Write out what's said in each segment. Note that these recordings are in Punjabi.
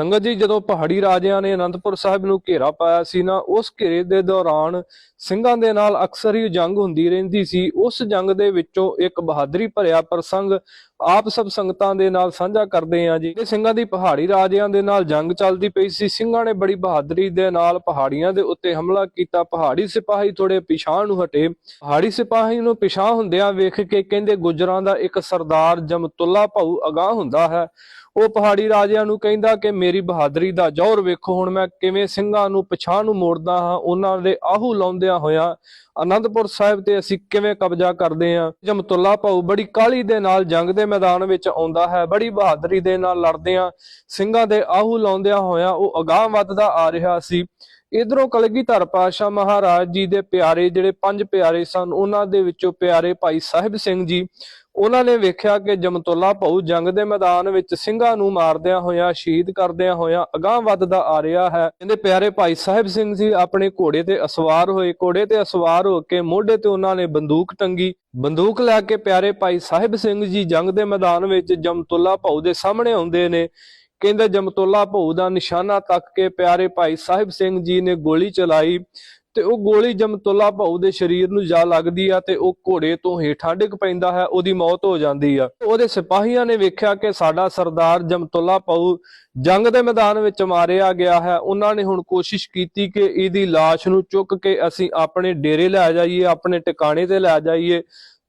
ਸੰਗਤ ਜੀ, ਜਦੋਂ ਪਹਾੜੀ ਰਾਜਿਆਂ ਨੇ ਅਨੰਦਪੁਰ ਸਾਹਿਬ ਨੂੰ ਘੇਰਾ ਪਾਇਆ ਸੀ ਨਾ, ਉਸ ਘੇਰੇ ਦੇ ਦੌਰਾਨ ਸਿੰਘਾਂ ਦੇ ਨਾਲ ਅਕਸਰ ਹੀ ਜੰਗ ਹੁੰਦੀ ਰਹਿੰਦੀ ਸੀ। ਉਸ ਜੰਗ ਦੇ ਵਿੱਚੋਂ ਇੱਕ ਬਹਾਦਰੀ ਭਰਿਆ ਪ੍ਰਸੰਗ ਆਪ ਸਭ ਸੰਗਤਾਂ ਦੇ ਨਾਲ ਸਾਂਝਾ ਕਰਦੇ ਹਾਂ ਜੀ। ਸਿੰਘਾਂ ਦੀ ਪਹਾੜੀ ਰਾਜਿਆਂ ਦੇ ਨਾਲ ਜੰਗ ਚੱਲਦੀ ਪਈ ਸੀ। ਸਿੰਘਾਂ ਨੇ ਬੜੀ ਬਹਾਦਰੀ ਦੇ ਨਾਲ ਪਹਾੜੀਆਂ ਦੇ ਉੱਤੇ ਹਮਲਾ ਕੀਤਾ। ਪਹਾੜੀ ਸਿਪਾਹੀ ਥੋੜੇ ਪਿਛਾਂਹ ਨੂੰ ਹਟੇ। ਪਹਾੜੀ ਸਿਪਾਹੀ ਨੂੰ ਪਿਛਾਂਹ ਹੁੰਦਿਆਂ ਵੇਖ ਕੇ ਕਹਿੰਦੇ, ਗੁਜਰਾਂ ਦਾ ਇੱਕ ਸਰਦਾਰ ਜਮਤੁੱਲਾ ਭਾਊ ਅਗਾਹ ਹੁੰਦਾ ਹੈ। ਉਹ ਪਹਾੜੀ ਰਾਜਿਆਂ ਨੂੰ ਕਹਿੰਦਾ ਕਿ ਮੇਰੀ ਬਹਾਦਰੀ ਦਾ ਜੌਹਰ ਵੇਖੋ, ਹੁਣ ਮੈਂ ਕਿਵੇਂ ਸਿੰਘਾਂ ਨੂੰ ਪਛਾਣ ਨੂੰ ਮੋੜਦਾ ਹਾਂ, ਉਹਨਾਂ ਦੇ ਆਹੂ ਲਾਉਂਦਿਆਂ ਹੋਇਆਂ। ਅਨੰਦਪੁਰ ਸਾਹਿਬ ਤੇ ਅਸੀਂ ਕਿਵੇਂ ਕਬਜ਼ਾ ਕਰਦੇ ਹਾਂ? ਜਮਤੁੱਲਾ ਭਾਊ ਬੜੀ ਕਾਲੀ ਦੇ ਨਾਲ ਜੰਗ ਦੇ ਮੈਦਾਨ ਵਿੱਚ ਆਉਂਦਾ ਹੈ, ਬੜੀ ਬਹਾਦਰੀ ਦੇ ਨਾਲ ਲੜਦੇ ਆ ਸਿੰਘਾਂ ਦੇ ਆਹੂ ਲਾਉਂਦਿਆਂ ਹੋਇਆਂ ਉਹ ਅਗਾਹ ਵੱਧਦਾ ਆ ਰਿਹਾ ਸੀ। ਇਧਰੋਂ ਕਲਗੀਧਰ ਪਾਸ਼ਾ ਮਹਾਰਾਜ ਜੀ ਦੇ ਪਿਆਰੇ ਜਿਹੜੇ ਪੰਜ ਪਿਆਰੇ ਸਨ, ਉਹਨਾਂ ਦੇ ਵਿੱਚੋਂ ਪਿਆਰੇ ਭਾਈ ਸਾਹਿਬ ਸਿੰਘ ਜੀ, ਉਹਨਾਂ ਨੇ ਵੇਖਿਆ ਕਿ ਜਮਤੁੱਲਾ ਭਾਊ ਜੰਗ ਦੇ ਮੈਦਾਨ ਵਿੱਚ ਸਿੰਘਾਂ ਨੂੰ ਮਾਰਦਿਆਂ ਹੋਇਆਂ, ਸ਼ਹੀਦ ਕਰਦਿਆਂ ਹੋਇਆਂ ਅਗਾਹ ਵੱਧਦਾ ਆ ਰਿਹਾ ਹੈ। ਕਹਿੰਦੇ ਪਿਆਰੇ ਭਾਈ ਸਾਹਿਬ ਸਿੰਘ ਜੀ, ਆਪਣੇ ਘੋੜੇ ਤੇ ਅਸਵਾਰ ਹੋਏ। ਘੋੜੇ ਤੇ ਅਸਵਾਰ ਹੋ ਕੇ ਮੋਢੇ ਤੇ ਉਹਨਾਂ ਨੇ ਬੰਦੂਕ ਟੰਗੀ। ਬੰਦੂਕ ਲੈ ਕੇ ਪਿਆਰੇ ਭਾਈ ਸਾਹਿਬ ਸਿੰਘ ਜੀ ਜੰਗ ਦੇ ਮੈਦਾਨ ਵਿੱਚ ਜਮਤੁੱਲਾ ਭਾਊ ਦੇ ਸਾਹਮਣੇ ਆਉਂਦੇ ਨੇ। ਕਹਿੰਦੇ ਜਮਤੋਲਾ ਭਊ ਦਾ ਨਿਸ਼ਾਨਾ ਤੱਕ ਕੇ ਪਿਆਰੇ ਭਾਈ ਸਾਹਿਬ ਸਿੰਘ ਜੀ ਨੇ ਗੋਲੀ ਚਲਾਈ ਤੇ ਉਹ ਗੋਲੀ ਜਮਤੁੱਲਾ ਭਊ ਦੇ ਸਰੀਰ ਨੂੰ ਜਾ ਲੱਗਦੀ ਆ ਤੇ ਉਹ ਘੋੜੇ ਤੋਂ ਹੇਠਾਂ ਡਿੱਗ ਪੈਂਦਾ ਹੈ, ਉਹਦੀ ਮੌਤ ਹੋ ਜਾਂਦੀ ਆ। ਉਹਦੇ ਸਿਪਾਹੀਆਂ ਨੇ ਵੇਖਿਆ ਕਿ ਸਾਡਾ ਸਰਦਾਰ ਜਮਤੁੱਲਾ ਭਊ ਜੰਗ ਦੇ ਮੈਦਾਨ ਵਿੱਚ ਮਾਰਿਆ ਗਿਆ ਹੈ। ਉਹਨਾਂ ਨੇ ਹੁਣ ਕੋਸ਼ਿਸ਼ ਕੀਤੀ ਕਿ ਇਹਦੀ ਲਾਸ਼ ਨੂੰ ਚੁੱਕ ਕੇ ਅਸੀਂ ਆਪਣੇ ਡੇਰੇ ਲੈ ਜਾਈਏ, ਆਪਣੇ ਟਿਕਾਣੇ ਤੇ ਲੈ ਜਾਈਏ।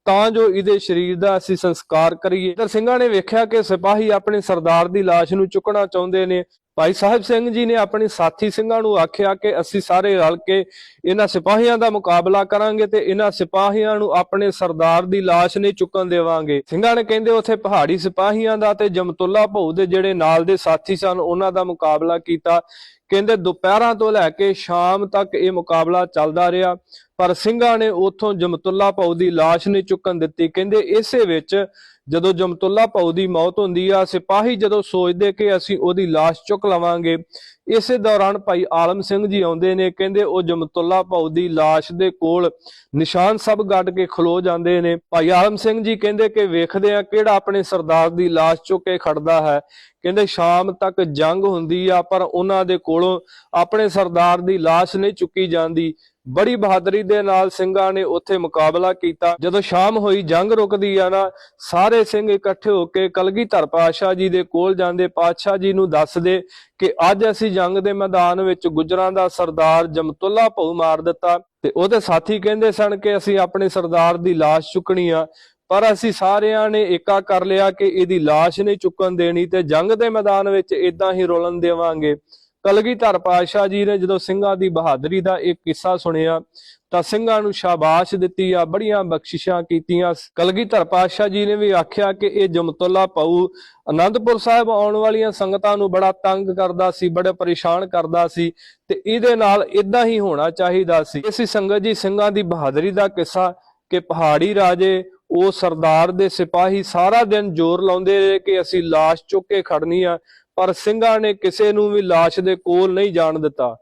ਤਾਂ ਜੋ ਇਹਦੇ ਸਰੀਰ ਦਾ ਅਸੀਂ ਸੰਸਕਾਰ ਕਰੀਏ। ਇਧਰ ਸਿੰਘਾਂ ਨੇ ਵੇਖਿਆ ਕਿ ਸਿਪਾਹੀ ਆਪਣੇ ਸਰਦਾਰ ਦੀ ਲਾਸ਼ ਨੂੰ ਚੁੱਕਣਾ ਚਾਹੁੰਦੇ ਨੇ। ਭਾਈ ਸਾਹਿਬ ਸਿੰਘ ਜੀ ਨੇ ਆਪਣੇ ਸਾਥੀ ਸਿੰਘਾਂ ਨੂੰ ਆਖਿਆ ਕਿ ਅਸੀਂ ਸਾਰੇ ਰਲ ਕੇ ਇਹਨਾਂ ਸਿਪਾਹੀਆਂ ਦਾ ਮੁਕਾਬਲਾ ਕਰਾਂਗੇ ਤੇ ਇਹਨਾਂ ਸਿਪਾਹੀਆਂ ਨੂੰ ਆਪਣੇ ਸਰਦਾਰ ਦੀ ਲਾਸ਼ ਨਹੀਂ ਚੁੱਕਣ ਦੇਵਾਂਗੇ। ਸਿੰਘਾਂ ਨੇ ਕਹਿੰਦੇ ਉੱਥੇ ਪਹਾੜੀ ਸਿਪਾਹੀਆਂ ਦਾ ਤੇ ਜਮਤੁੱਲਾ ਭਊ ਦੇ ਜਿਹੜੇ ਨਾਲ ਦੇ ਸਾਥੀ ਸਨ, ਉਹਨਾਂ ਦਾ ਮੁਕਾਬਲਾ ਕੀਤਾ। ਕਹਿੰਦੇ ਦੁਪਹਿਰਾਂ ਤੋਂ ਲੈ ਕੇ ਸ਼ਾਮ ਤੱਕ ਇਹ ਮੁਕਾਬਲਾ ਚੱਲਦਾ ਰਿਹਾ। ਪਰ ਸਿੰਘਾਂ ਨੇ ਉਥੋਂ ਜਮਤੁੱਲਾ ਭਊ ਦੀ ਲਾਸ਼ ਨਹੀਂ ਚੁੱਕਣ ਦਿੱਤੀ। ਕਹਿੰਦੇ ਇਸੇ ਵਿੱਚ ਜਦੋਂ ਜਮਤੁੱਲਾ ਭਊ ਦੀ ਮੌਤ ਹੁੰਦੀ ਆ, ਸਿਪਾਹੀ ਜਦੋਂ ਸੋਚਦੇ ਕਿ ਅਸੀਂ ਉਹਦੀ ਲਾਸ਼ ਚੁੱਕ ਲਵਾਂਗੇ, ਇਸੇ ਦੌਰਾਨ ਭਾਈ ਆਲਮ ਸਿੰਘ ਜੀ ਆਉਂਦੇ ਨੇ, ਕਹਿੰਦੇ ਉਹ ਜਮਤੁੱਲਾ ਭਊ ਦੀ ਲਾਸ਼ ਦੇ ਕੋਲ ਨਿਸ਼ਾਨ ਸਭ ਗੱਡ ਕੇ ਖਲੋ ਜਾਂਦੇ ਨੇ। ਭਾਈ ਆਲਮ ਸਿੰਘ ਜੀ ਕਹਿੰਦੇ ਕਿ ਵੇਖਦੇ ਆ ਕਿਹੜਾ ਆਪਣੇ ਸਰਦਾਰ ਦੀ ਲਾਸ਼ ਚੁੱਕ ਕੇ ਖੜਦਾ ਹੈ। ਕਹਿੰਦੇ ਸ਼ਾਮ ਤੱਕ ਜੰਗ ਹੁੰਦੀ ਆ, ਪਰ ਉਹਨਾਂ ਦੇ ਕੋਲੋਂ ਆਪਣੇ ਸਰਦਾਰ ਦੀ ਲਾਸ਼ ਨਹੀਂ ਚੁੱਕੀ ਜਾਂਦੀ। ਬੜੀ ਬਹਾਦਰੀ ਦੇ ਨਾਲ ਸਿੰਘਾਂ ਨੇ ਉੱਥੇ ਮੁਕਾਬਲਾ ਕੀਤਾ। ਜਦੋਂ ਸ਼ਾਮ ਹੋਈ, ਜੰਗ ਰੁਕਦੀ ਆ ਨਾ, ਸਾਰੇ ਸਿੰਘ ਇਕੱਠੇ ਹੋ ਕੇ ਕਲਗੀਧਰ ਪਾਤਸ਼ਾਹ ਜੀ ਦੇ ਕੋਲ ਜਾਂਦੇ। ਪਾਤਸ਼ਾਹ ਜੀ ਨੂੰ ਦੱਸਦੇ ਕਿ ਅੱਜ ਅਸੀਂ ਜੰਗ ਦੇ ਮੈਦਾਨ ਵਿੱਚ ਗੁਜਰਾਂ ਦਾ ਸਰਦਾਰ ਜਮਤੁੱਲਾ ਭਊ ਮਾਰ ਦਿੱਤਾ। ਤੇ ਉਹਦੇ ਸਾਥੀ ਕਹਿੰਦੇ ਸਨ ਕਿ ਅਸੀਂ ਆਪਣੇ ਸਰਦਾਰ ਦੀ ਲਾਸ਼ ਚੁੱਕਣੀ ਆ, ਪਰ ਅਸੀਂ ਸਾਰਿਆਂ ਨੇ ਏਕਾ ਕਰ ਲਿਆ ਕਿ ਇਹਦੀ ਲਾਸ਼ ਨਹੀਂ ਚੁੱਕਣ ਦੇਣੀ ਤੇ ਜੰਗ ਦੇ ਮੈਦਾਨ ਵਿੱਚ ਇਦਾਂ ਹੀ ਰੋਲਣ ਦੇਵਾਂਗੇ। ਕਲਗੀਧਰ ਪਾਤਸ਼ਾਹ ਜੀ ਨੇ ਜਦੋਂ ਸਿੰਘਾਂ ਦੀ ਬਹਾਦਰੀ ਦਾ ਇੱਕ ਕਿੱਸਾ ਸੁਣਿਆ, ਤਾਂ ਸਿੰਘਾਂ ਨੂੰ ਸ਼ਾਬਾਸ਼ ਦਿੱਤੀ ਆ, ਬੜੀਆਂ ਬਖਸ਼ਿਸ਼ਾਂ ਕੀਤੀਆਂ। ਕਲਗੀਧਰ ਪਾਤਸ਼ਾਹ ਜੀ ਨੇ ਵੀ ਆਖਿਆ ਕਿ ਇਹ ਜਮਤੁੱਲਾ ਪਾਉ ਅਨੰਦਪੁਰ ਸਾਹਿਬ ਆਉਣ ਵਾਲੀਆਂ ਸੰਗਤਾਂ ਨੂੰ ਬੜਾ ਤੰਗ ਕਰਦਾ ਸੀ, ਬੜੇ ਪਰੇਸ਼ਾਨ ਕਰਦਾ ਸੀ ਤੇ ਇਹਦੇ ਨਾਲ ਇਦਾਂ ਹੀ ਹੋਣਾ ਚਾਹੀਦਾ ਸੀ। ਇਸੇ ਸੰਗਤ ਜੀ, ਸਿੰਘਾਂ ਦੀ ਬਹਾਦਰੀ ਦਾ ਕਿੱਸਾ ਕਿ ਪਹਾੜੀ ਰਾਜੇ, ਉਹ ਸਰਦਾਰ ਦੇ ਸਿਪਾਹੀ ਸਾਰਾ ਦਿਨ ਜ਼ੋਰ ਲਾਉਂਦੇ ਰਹੇ ਕਿ ਅਸੀਂ ਲਾਸ਼ ਚੁੱਕ ਕੇ ਖੜਨੀ ਆ। ਪਰ ਸਿੰਘਾਂ ਨੇ ਕਿਸੇ ਨੂੰ ਵੀ ਲਾਸ਼ ਦੇ ਕੋਲ ਨਹੀਂ ਜਾਣ ਦਿੱਤਾ।